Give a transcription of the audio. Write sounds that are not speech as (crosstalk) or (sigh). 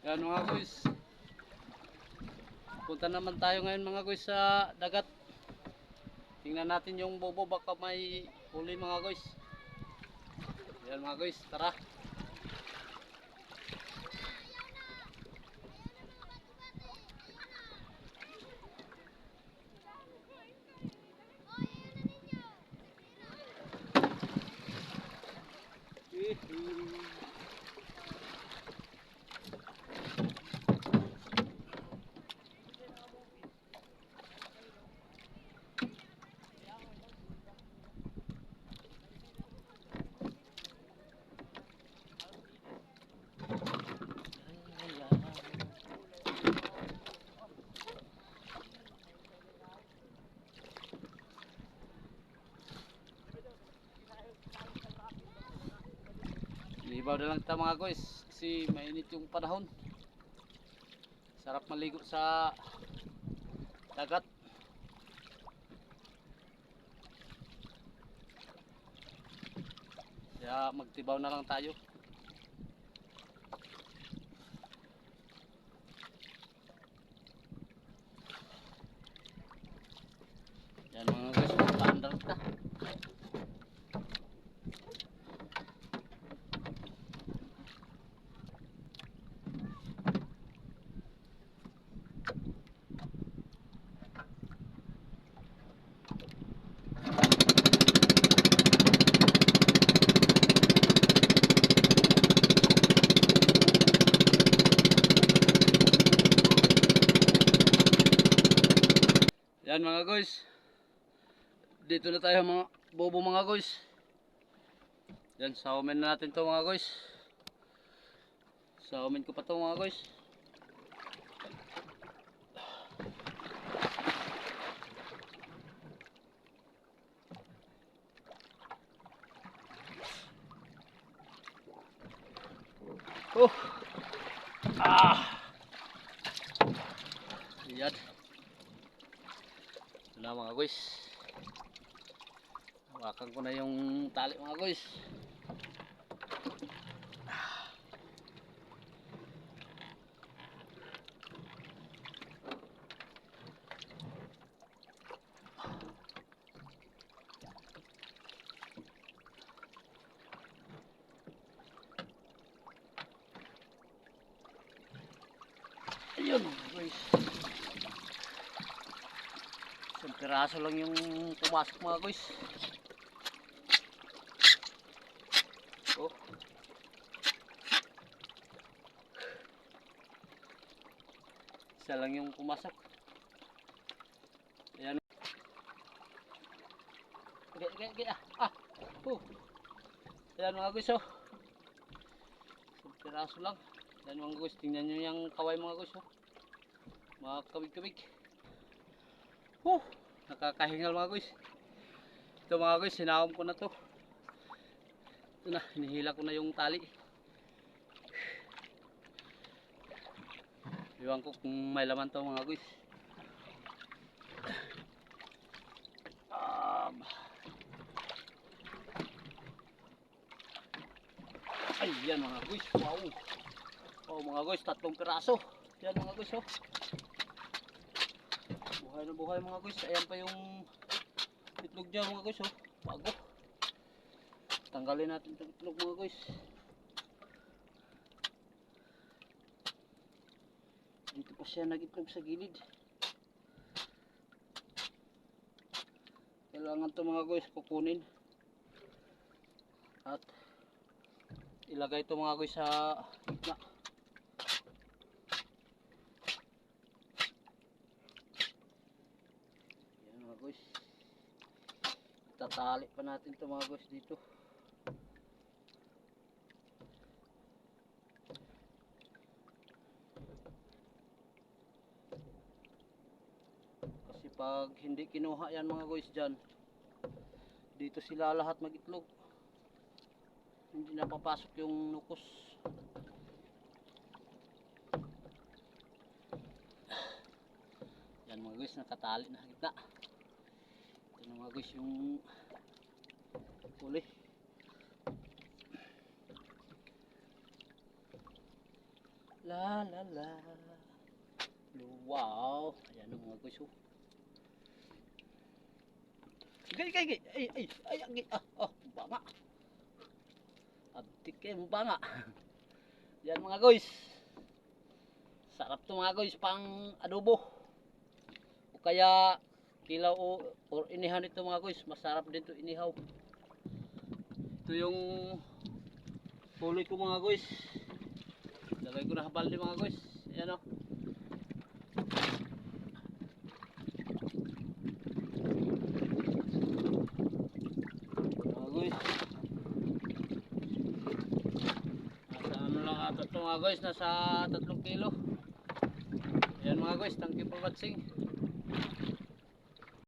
Yan mga guys. Punta naman tayo ngayon mga guys sa dagat. Tingnan natin yung bobo baka may huli mga guys. Yan mga guys, tara. Libaw na lang kita mga guys kasi mainit yung panahon. Sarap maligo sa dagat. Kaya magtibaw na lang tayo. Yan mga Yan mga guys. Dito na tayo mga bobo mga guys. Yan, saumin na natin to mga guys. Saumin ko pa to mga guys. Oh. Ah. Yan. Na mga guys. Hawakan ko na yung tali mga guys. Ayun guys. Piraso lang yung pumasok mga guys. Oh. Isa lang yung pumasok. Ayan. Gaya, gaya, gaya. Ah. Oh. Ayan mga guys oh. Piraso lang. Ayan mga guys. Tingnan nyo yung kaway mga guys oh. Mga kabig-kabig. Oh, nakakahingal mga guys. Ito mga guys, sinahom ko na to. Ito na, hinihila ko na yung tali. Iwan ko kung may laman to mga guys. Um, ay, yan mga guys. Wow. Oh, mga guys, tatlong piraso. Yan mga guys, oh. Buhay na buhay mga guys. Ayan pa yung itlog niya mga guys. Oh. Bago. Tanggalin natin itong itlog mga guys. Dito pa siya nag-itlog sa gilid. Kailangan to mga guys kukunin. At ilagay to mga guys sa gitna. Yan mga guys. Tatali pa natin ito mga guys dito. Kasi pag hindi kinuha yan mga guys dyan, dito sila lahat magitlog. Hindi na papasok yung nukos. Yan mga guys, nakatali na gitna. Guys yung huli. La la la. Wow. Ayan ang guys. Oh. Gay, gay, gay. Ay, ay, ay, ay, ah, ah, banga. Abtik kayo, banga. (laughs) Yan mga guys. Sarap to mga guys, pang adobo. O kaya, kilaw o, or inihaw nito mga guys. Masarap din to inihaw. Ito yung huli ko mga guys. Lagay ko na habal mga guys. Ayan o. Mga guys. Nasa ano lang ata ito mga guys. Nasa 3 kilo. Ayan mga guys. Thank you for watching.